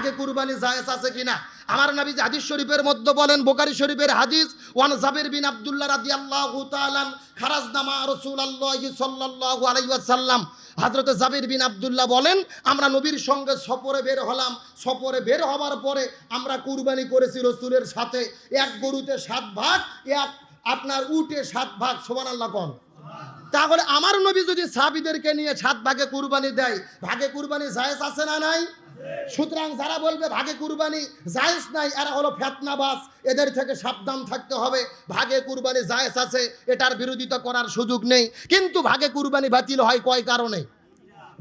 ভাগে কুরবানি জায়েজ আছে কিনা? আমার নবী হাদিস শরীফের মধ্যে বলেন বোকারি শরীফের হাদিস, ওয়ান জাবির বিন আব্দুল্লাহ রাদিয়াল্লাহু তাআলা খারাজনামা রাসূলুল্লাহি সাল্লাল্লাহু আলাইহি ওয়াসাল্লাম। হযরত জাবির বিন আব্দুল্লাহ বলেন, আমরা নবীর সঙ্গে সফরে বের হলাম। সফরে বের হওয়ার পরে আমরা কুরবানি করেছি রসুলের সাথে। এক গরুতে সাত ভাগ, এক আপনার উটে সাত ভাগ। সুবহানাল্লাহ কোন। তাহলে আমার নবী যদি সাহাবীদেরকে নিয়ে সাত ভাগে কুরবানি দেয়, ভাগে কুরবানি জায়েজ আছে না নাই? সুতরাং যারা বলবে ভাগে কুরবানি জায়েজ নাই, এরা হলো ফেতনাবাস এদের থেকে সাবধান থাকতে হবে। ভাগে কুরবানি জায়েজ আছে, এটার বিরোধিতা করার সুযোগ নেই। কিন্তু ভাগে কুরবানি বাতিল হয় কয় কারণে?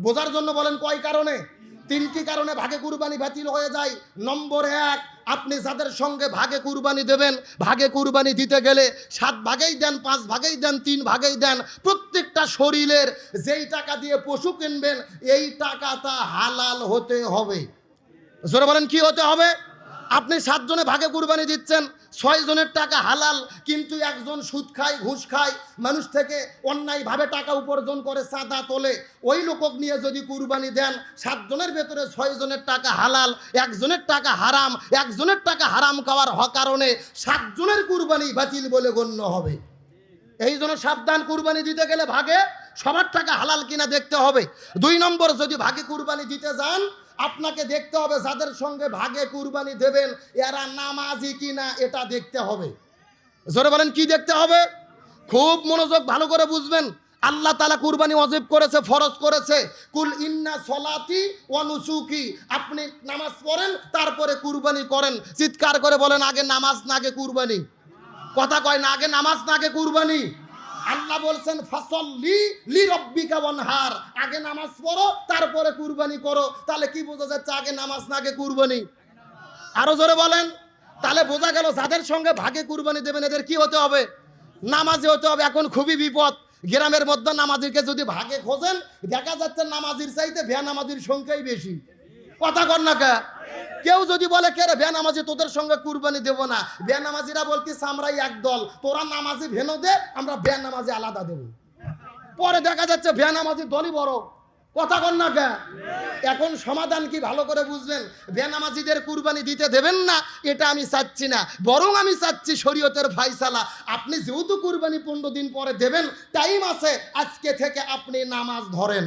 বোঝার জন্য বলেন কয় কারণে? তিনটি কারণে ভাগে কুরবানি বাতিল হয়ে যায়। নম্বর এক, আপনি যাদের সঙ্গে ভাগে কুরবানি দেবেন, ভাগে কুরবানি দিতে গেলে সাত ভাগেই দেন, পাঁচ ভাগেই দেন, তিন ভাগেই দেন। প্রত্যেকটা শরীরের যেই টাকা দিয়ে পশু কিনবেন, এই টাকাটা হালাল হতে হবে। জোরে বলেন, কি হতে হবে? আপনি সাতজনে ভাগে কুরবানি দিচ্ছেন, ছয় জনের টাকা হালাল, কিন্তু একজন সুদ খায়, ঘুষ খায়, মানুষ থেকে অন্যায়ভাবে টাকা উপার্জন করে চাঁদা তোলে, ওই লোকক নিয়ে যদি কুরবানি দেন সাতজনের ভেতরে ছয় জনের টাকা হালাল, একজনের টাকা হারাম, একজনের টাকা হারাম খাওয়ার হ কারণে সাতজনের কুরবানি বাতিল বলে গণ্য হবে। এই জন্য সাবধান, কুরবানি দিতে গেলে ভাগে, সবার টাকা হালাল কিনা দেখতে হবে। দুই নম্বর, যদি ভাগে কুরবানি দিতে যান আপনাকে দেখতে হবে যাদের সঙ্গে ভাগে কুরবানি দেবেন, এরা নামাজি কিনা এটা দেখতে হবে। জোরে বলেন, কি দেখতে হবে? খুব মনোযোগ ভালো করে বুঝবেন। আল্লাহ তালা কুরবানি অজীব করেছে, ফরজ করেছে। কুল ইন্না সলাতি অনুসুকি আপনি নামাজ পড়েন, তারপরে কুরবানি করেন। চিৎকার করে বলেন, আগে নামাজ না, আগে কুরবানি। কথা কয় না, আগে নামাজ না, আগে কুরবানি। আল্লাহ বলছেন, ফাসল্লি লি রব্বিকা ওয়ানহার। আগে নামাজ পড়ো, তারপরে কুরবানি করো। তাহলে কি বোঝা যাচ্ছে আগে নামাজ না আগে কুরবানি? আরও জোরে বলেন। তাহলে বোঝা গেল যাদের সঙ্গে ভাগে কুরবানি দেবেন, এদের কি হতে হবে? নামাজি হতে হবে, এখন খুবই বিপদ। গ্রামের মধ্যে নামাজিকে যদি ভাগে খোঁজেন, দেখা যাচ্ছে নামাজির চাইতে ভ্যা নামাজির সংখ্যাই বেশি। কথা কর না কেউ যদি বলে, কে রে ভ্যা নামাজি তোদের সঙ্গে কুরবানি দেবো না? ভ্যা নামাজিরা বলতিস আমরাই এক দল তোরা নামাজি ভেনো দে, আমরা ভ্যা নামাজি আলাদা দেবো। পরে দেখা যাচ্ছে ভ্যা নামাজি দলই বড়। কথা কর না এখন সমাধান কি ভালো করে বুঝবেন বেনামাজিদের কুরবানি দিতে দেবেন না, এটা আমি চাচ্ছি না। বরং আমি চাচ্ছি শরীয়তের ফাইসালা আপনি যেহেতু কুরবানি পনেরো দিন পরে দেবেন, টাইম আছে, আজকে থেকে আপনি নামাজ ধরেন।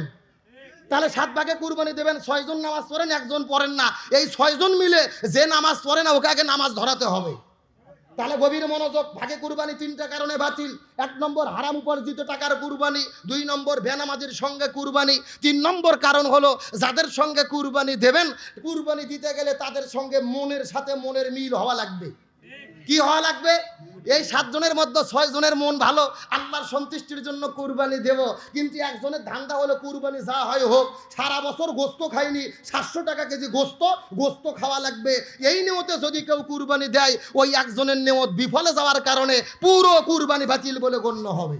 তাহলে সাত ভাগে কুরবানি দেবেন, ছয়জন নামাজ পড়েন, একজন পড়েন না। এই ছয়জন মিলে যে নামাজ পড়ে না, ওকে আগে নামাজ ধরাতে হবে। তাহলে গভীর মনোযোগ, ভাগে কুরবানি তিনটা কারণে বাতিল। এক নম্বর, হারাম উপার্জিত টাকার কুরবানি। দুই নম্বর, বেনামাজির সঙ্গে কুরবানি। তিন নম্বর কারণ হলো, যাদের সঙ্গে কুরবানি দেবেন, কুরবানি দিতে গেলে তাদের সঙ্গে মনের সাথে মনের মিল হওয়া লাগবে। কি হওয়া লাগবে? এই সাতজনের মধ্যে ছয় জনের মন ভালো, আল্লাহর সন্তুষ্টির জন্য কুরবানি দেব। কিন্তু একজনের ধান্দা হলো কুরবানি যা হয় হোক, সারা বছর গোস্ত খাইনি, সাতশো টাকা কেজি গোস্ত গোস্ত খাওয়া লাগবে। এই নিয়তে যদি কেউ কুরবানি দেয়, ওই একজনের নিয়ত বিফলে যাওয়ার কারণে পুরো কুরবানি বাতিল বলে গণ্য হবে।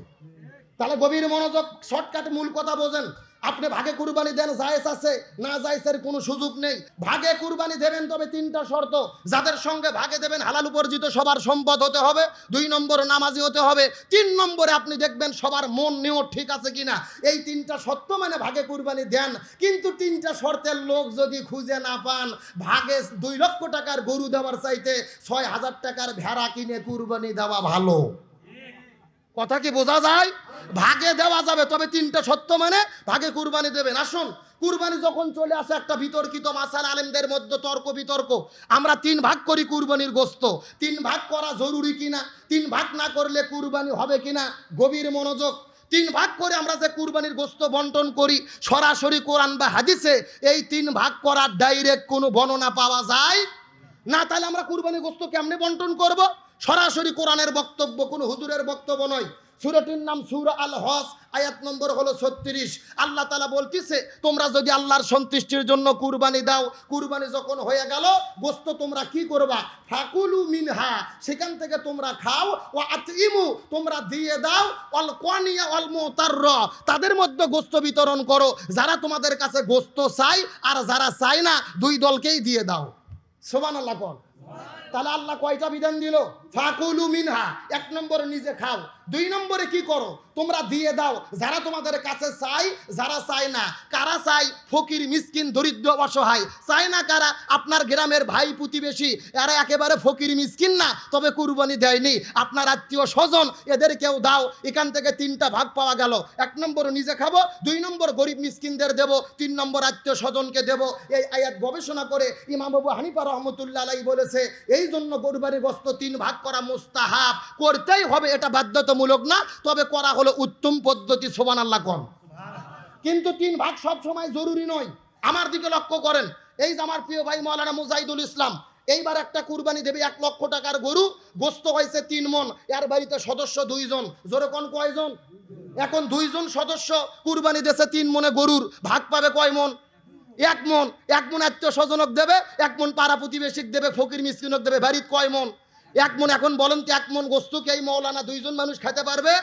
তাহলে গভীর মনোযোগ, শর্টকাট মূল কথা বোঝেন। আপনি ভাগে কুরবানি দেন, জায়েজ আছে, না জায়েজের কোনো সুযোগ নেই। ভাগে কুরবানি দেবেন তবে তিনটা শর্ত। যাদের সঙ্গে ভাগে দেবেন, হালাল উপার্জিত সবার সম্পদ হতে হবে, দুই নম্বর নামাজি হতে হবে, তিন নম্বরে আপনি দেখবেন সবার মন নিয়ত ঠিক আছে কিনা। এই তিনটা সত্য মানে ভাগে কুরবানি দেন। কিন্তু তিনটা শর্তের লোক যদি খুঁজে না পান, ভাগে দুই লক্ষ টাকার গরু দেওয়ার চাইতে ছয় হাজার টাকার ভেড়া কিনে কুরবানি দেওয়া ভালো। কথা কি বোঝা যায়? ভাগে দেওয়া যাবে, তবে তিনটা সত্য মানে ভাগে কুরবানি দেবেন। আসুন, কুরবানি যখন চলে আসে, একটা বিতর্কিত মাসাল আলেমদের মধ্যে তর্ক বিতর্ক। আমরা তিন ভাগ করি কুরবানির গোস্ত। তিন ভাগ করা জরুরি কিনা? তিন ভাগ না করলে কুরবানি হবে কিনা? গভীর মনোযোগ। তিন ভাগ করে আমরা যে কুরবানির গোস্ত বন্টন করি, সরাসরি কোরআন বা হাদিসে, এই তিন ভাগ করার ডাইরেক্ট কোনো বর্ণনা পাওয়া যায়? না, তাহলে আমরা কুরবানি গোস্ত কেমনে বন্টন করব? সরাসরি কোরআনের বক্তব্য, কোনো হুজুরের বক্তব্য নয়। সুরটির নাম সুর আল হস আয়াত নম্বর হলো ছত্রিশ। আল্লাহ তালা বলতেছে, তোমরা যদি আল্লাহর সন্তুষ্টির জন্য কুরবানি দাও, কুরবানি যখন হয়ে গেল, গোস্ত তোমরা কি করবা? ফাকুলু মিনহা, সেখান থেকে তোমরা খাও ও আতিমু তোমরা দিয়ে দাও অল কনিয়া অল মোতার তাদের মধ্যে গোস্ত বিতরণ করো। যারা তোমাদের কাছে গোস্ত চাই আর যারা চায় না, দুই দলকেই দিয়ে দাও। সোমান আল্লাহ তাহলে আল্লাহ কয়টা বিধান দিল? ফাকুলু মিনহা এক নম্বর নিজে খাও। দুই নম্বরে কি করো? তোমরা দিয়ে দাও। যারা তোমাদের কাছে চাই যারা চায় না। কারা চাই ফকির, মিসকিন, দরিদ্র, অসহায়। চায় না কারা? আপনার গ্রামের ভাই প্রতিবেশী। এরা একেবারে ফকির, মিসকিন না, তবে কুরবানি দেয়নি। আপনার আত্মীয় স্বজন এদের কেউ দাও। এখান থেকে তিনটা ভাগ পাওয়া গেল। এক নম্বর নিজে খাব, দুই নম্বর গরিব মিসকিনদের দেব, তিন নম্বর আত্মীয় স্বজনকে দেব। এই আয়াত গবেষণা করে ইমাম হানিফা রহমতুল্লাহ বলেছে এই জন্য গরুবারি গস্ত তিন ভাগ করা মুস্তাহাব। করতেই হবে, এটা বাধ্যতামূলক না তবে করা হলো উত্তম পদ্ধতি সোবান আল্লাহ কম কিন্তু তিন ভাগ সব সময় জরুরি নয়। আমার দিকে লক্ষ্য করেন। এই যে আমার প্রিয় ভাই মৌলানা মুজাহিদুল ইসলাম এইবার একটা কুরবানি দেবে এক লক্ষ টাকার গরু গোস্ত হয়েছে তিন মন। এর বাড়িতে সদস্য দুইজন। জোরে কোন কয়জন? এখন দুইজন সদস্য কুরবানি দেশে তিন মনে গরুর। ভাগ পাবে কয় মন? এক মন। এক মন আত্মীয় স্বজনক দেবে এক মন পাড়া প্রতিবেশিক দেবে ফকির মিসকিনক দেবে বাড়ির কয় মন? এক মন এখন বলেন তো এক মন গোস্ত কি এই মৌলানা দুইজন মানুষ খেতে পারবে?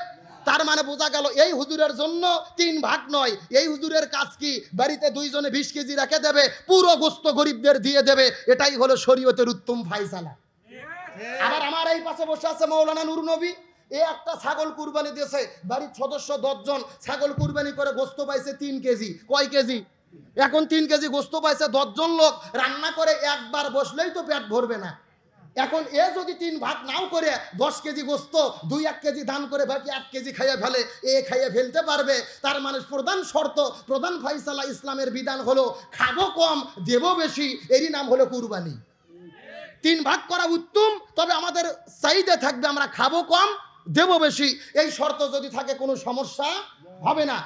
তার মানে বোঝা গেল এই হুজুরের জন্য তিন ভাগ নয়। এই হুজুরের কাজ কি? বাড়িতে দুইজনে বিশ কেজি রেখে দেবে, পুরো গোস্ত গরিবদের দিয়ে দেবে। এটাই হলো শরীয়তের উত্তম ফাইসালা আবার আমার এই পাশে বসে আছে মৌলানা নুর নবী। এ একটা ছাগল কুরবানি দিয়েছে, বাড়ির সদস্য দশজন। ছাগল কুরবানি করে গোস্ত পাইছে তিন কেজি। কয় কেজি? এখন তিন কেজি গোস্ত পাইছে দশজন লোক। রান্না করে একবার বসলেই তো পেট ভরবে না। এখন এ যদি তিন ভাগ নাও করে, দশ কেজি গোস্ত, দুই, এক কেজি দান করে, বাকি এক কেজি খাইয়ে ফেলে, এ খাইয়ে ফেলতে পারবে। তার মানে প্রধান শর্ত, প্রধান ফাইসালা ইসলামের বিধান হলো, খাব কম, দেব বেশি, এরই নাম হলো কুরবানি। তিন ভাগ করা উত্তম, তবে আমাদের চাইতে থাকবে আমরা খাব কম, দেব বেশি। এই শর্ত যদি থাকে কোনো সমস্যা হবে না।